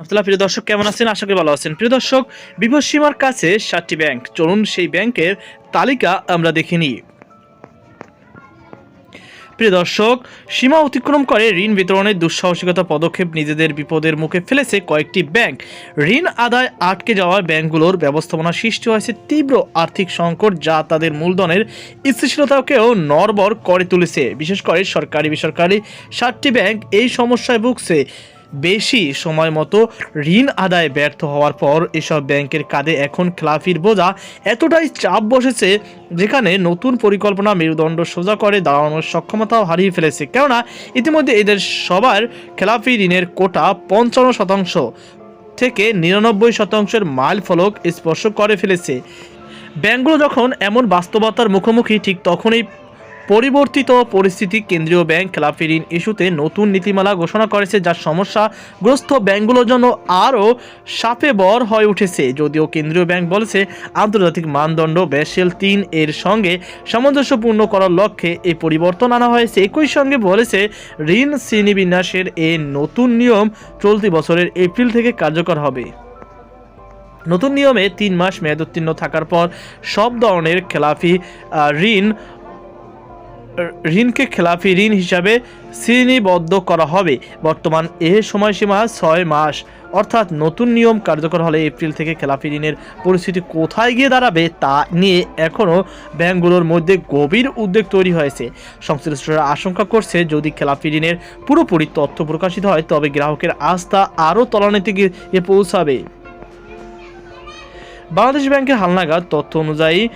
আব্দুল্লাহ প্রিয় দর্শক, কেমন আছেন? আশা করি ভালো আছেন। প্রিয় দর্শক সীমার কাছে সাতটি ব্যাংক। চলুন সেই ব্যাংকের তালিকা আমরা দেখে নিই। প্রিয় দর্শক, সীমা অতিক্রম করে ঋণ বিতরণের দুঃসাহসিকতা পদক্ষেপ নিজেদের বিপদের মুখে ফেলেছে কয়েকটি ব্যাংক। ঋণ আদায় আটকে যাওয়া ব্যাংকগুলোর ব্যবস্থাপনা সৃষ্টি হয়েছে তীব্র আর্থিক সংকট যা তাদের মূলধনের স্থিতিশীলতাকেও নড়বড় করে তুলেছে। বিশেষ করে সরকারি বেসরকারি সাতটি ব্যাংক এই সমস্যায় ভুগছে। বেশি সময় মতো ঋণ আদায় ব্যর্থ হওয়ার পর এসব ব্যাংকের কাঁধে এখন খেলাফির বোঝা এতটাই চাপ বসেছে যেখানে নতুন পরিকল্পনা মেরুদণ্ড সোজা করে দাঁড়ানোর সক্ষমতাও হারিয়ে ফেলেছে। কেননা ইতিমধ্যে এদের সবার খেলাফি ঋণের কোটা পঞ্চান্ন শতাংশ থেকে নিরানব্বই শতাংশের মাইল ফলক স্পর্শ করে ফেলেছে। ব্যাংকগুলো যখন এমন বাস্তবতার মুখোমুখি ঠিক তখনই পরিবর্তিত পরিস্থিতি, কেন্দ্রীয় ব্যাংক খেলাফি ঋণ ইস্যুতে নতুন নীতিমালা ঘোষণা করেছে, যার সমস্যাগ্রস্ত ব্যাংকগুলোর জন্য আরও সাপে বর হয়ে উঠেছে। যদিও কেন্দ্রীয় ব্যাংক বলেছে, আন্তর্জাতিক মানদণ্ড ব্যাসেল তিন এর সঙ্গে সামঞ্জস্যপূর্ণ করার লক্ষ্যে এই পরিবর্তন আনা হয়েছে। একই সঙ্গে বলেছে, ঋণ শ্রেণীবিন্যাসের এই নতুন নিয়ম চলতি বছরের এপ্রিল থেকে কার্যকর হবে। নতুন নিয়মে তিন মাস মেয়াদোত্তীর্ণ থাকার পর সব ধরনের খেলাফি ঋণ ঋণকে খেলাফি ঋণ হিসাবে শ্রেণীবদ্ধ করা হবে। বর্তমান এ সময়সীমা ছয় মাস। অর্থাৎ নতুন নিয়ম কার্যকর হলে এপ্রিল থেকে খেলাফি ঋণের পরিস্থিতি কোথায় গিয়ে দাঁড়াবে তা নিয়ে এখনও ব্যাংকগুলোর মধ্যে গভীর উদ্বেগ তৈরি হয়েছে। সংশ্লিষ্টরা আশঙ্কা করছে, যদি খেলাফি ঋণের পুরোপুরি তথ্য প্রকাশিত হয়, তবে গ্রাহকের আস্থা আরও তলানিতে গিয়ে পৌঁছাবে। বাংলাদেশ ব্যাংকের হালনাগাদ তথ্য অনুযায়ী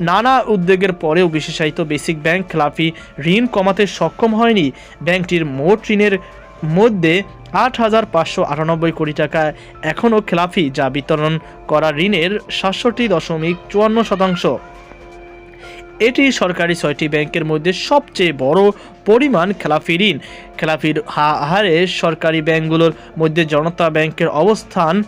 নানা উদ্যোগের পরেও বিশেষায়িত বেসিক ব্যাংক খেলাফি ঋণ কমাতে সক্ষম হয়নি। ব্যাংকটির মোট ঋণের মধ্যে আট হাজার পাঁচশো আটানব্বই কোটি টাকা এখনও খেলাফি যা বিতরণ করা ঋণের সাতষট্টি দশমিক চুয়ান্ন শতাংশ। এটি সরকারি ছয়টি ব্যাংকের মধ্যে সবচেয়ে বড় পরিমাণ খেলাফি ঋণ। খেলাফির হারে সরকারি ব্যাংকগুলোর মধ্যে জনতা ব্যাংকের অবস্থান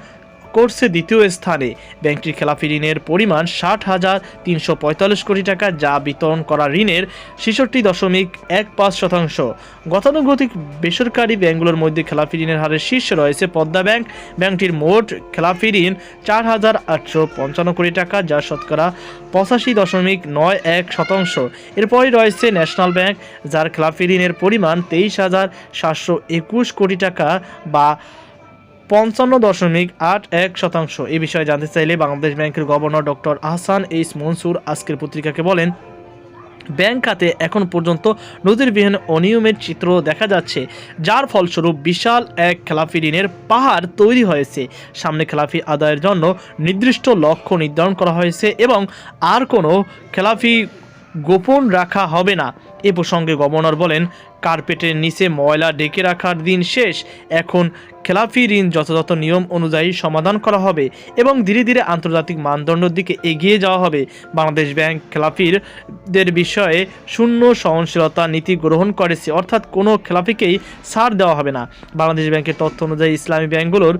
করছে দ্বিতীয় স্থানে। ব্যাংকটির খেলাফি ঋণের পরিমাণ ষাট হাজার তিনশো পঁয়তাল্লিশ কোটি টাকা, যা বিতরণ করা ঋণের ছেষট্টি দশমিক এক পাঁচ শতাংশ। গতানুগতিক বেসরকারি ব্যাংকগুলোর মধ্যে খেলাফি ঋণের হারে শীর্ষে রয়েছে পদ্মা ব্যাংক। ব্যাংকটির মোট খেলাফি ঋণ চার হাজার আটশো পঞ্চান্ন কোটি টাকা, যা শতকরা পঁচাশি দশমিক নয় এক শতাংশ। এরপরই রয়েছে ন্যাশনাল ব্যাংক, যার খেলাফি ঋণের পরিমাণ তেইশ হাজার সাতশো একুশ কোটি টাকা বা পঞ্চান্ন দশমিক আট এক শতাংশ। এ বিষয়ে জানতে চাইলে বাংলাদেশ ব্যাংকের governor doctor Ahsan H Mansur আজকের পত্রিকাকে বলেন, ব্যাংক খাতে এখন পর্যন্ত নজিরবিহীন অনিয়মের চিত্র দেখা যাচ্ছে, যার ফলস্বরূপ বিশাল এক খেলাফি ঋণের পাহাড় তৈরি হয়েছে। সামনে খেলাফি আদায়ের জন্য নির্দিষ্ট লক্ষ্য নির্ধারণ করা হয়েছে এবং আর কোনো খেলাফি গোপন রাখা হবে না। এ প্রসঙ্গে গভর্নর বলেন, কার্পেটের নিচে ময়লা ডেকে রাখার দিন শেষ। এখন খেলাফি ঋণ যথাযথ নিয়ম অনুযায়ী সমাধান করা হবে এবং ধীরে ধীরে আন্তর্জাতিক মানদণ্ডের দিকে এগিয়ে যাওয়া হবে। বাংলাদেশ ব্যাংক খেলাফির দের বিষয়ে শূন্য সহনশীলতা নীতি গ্রহণ করেছে। অর্থাৎ কোনো খেলাফিকেই ছাড় দেওয়া হবে না। বাংলাদেশ ব্যাংকের তথ্য অনুযায়ী ইসলামী ব্যাংকগুলোর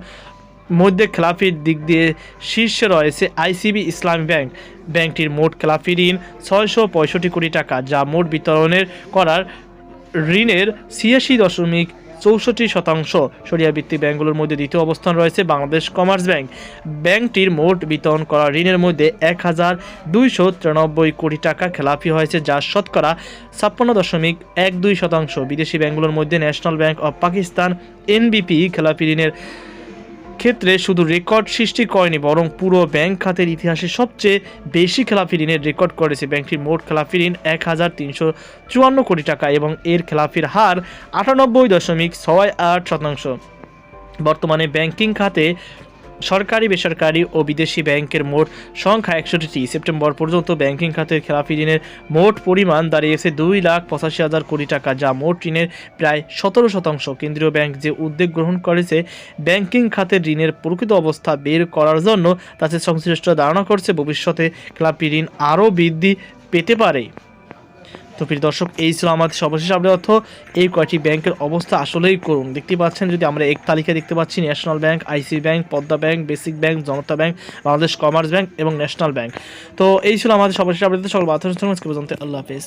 মধ্যে খেলাফির দিক দিয়ে শীর্ষে রয়েছে আইসিবি ইসলামী ব্যাংক। ব্যাংকটির মোট খেলাফি ঋণ ছয়শো পঁয়ষট্টি কোটি টাকা, যা মোট বিতরণের করার ঋণের ছিয়াশি দশমিক চৌষট্টি শতাংশ। সরিয়া ভিত্তিক ব্যাংকগুলোর মধ্যে দ্বিতীয় অবস্থান রয়েছে বাংলাদেশ কমার্স ব্যাংক। ব্যাংকটির মোট বিতরণ করা ঋণের মধ্যে এক হাজার দুইশো তিরানব্বই কোটি টাকা খেলাপি হয়েছে, যা শতকরা ছাপ্পান্ন দশমিক এক দুই শতাংশ। বিদেশি ব্যাংকগুলোর মধ্যে national bank of Pakistan, NBP খেলাপি ঋণের ক্ষেত্রে শুধু রেকর্ড সৃষ্টি করেনি, বরং পুরো ব্যাংক খাতের ইতিহাসে সবচেয়ে বেশি খেলাফি ঋণের রেকর্ড করেছে ব্যাংকটির মোট খেলাফি ঋণ এক হাজার তিনশো চুয়ান্ন কোটি টাকা এবং এর খেলাফির হার আটানব্বই দশমিক ছয় আট শতাংশ। বর্তমানে ব্যাংকিং খাতে সরকারি, বেসরকারি ও বিদেশি ব্যাংকের মোট সংখ্যা একষট্টিটি। সেপ্টেম্বর পর্যন্ত ব্যাংকিং খাতের খেলাফি ঋণের মোট পরিমাণ দাঁড়িয়েছে দুই লাখ পঁচাশি হাজার কোটি টাকা, যা মোট ঋণের প্রায় সতেরো শতাংশ। কেন্দ্রীয় ব্যাংক যে উদ্যোগ গ্রহণ করেছে, ব্যাংকিং খাতের ঋণের প্রকৃত অবস্থা বের করার জন্য তাতে সংশ্লিষ্ট ধারণা করছে ভবিষ্যতে খেলাপি ঋণ আরও বৃদ্ধি পেতে পারে। তো প্রিয় দর্শক, এই ছিল আমাদের সর্বশেষ আপডেট অর্থ এই কয়টি ব্যাংকের অবস্থা আসলেই করুন। দেখতে পাচ্ছেন, যদি আমরা এক তালিকা দেখতে পাচ্ছি national bank IC bank Padma bank basic bank Janata bank Bangladesh commerce bank এবং ন্যাশনাল ব্যাংক তো এই ছিল আমাদের সর্বশেষ আপডেট সকল বার্তা আল্লাহ হাফেজ।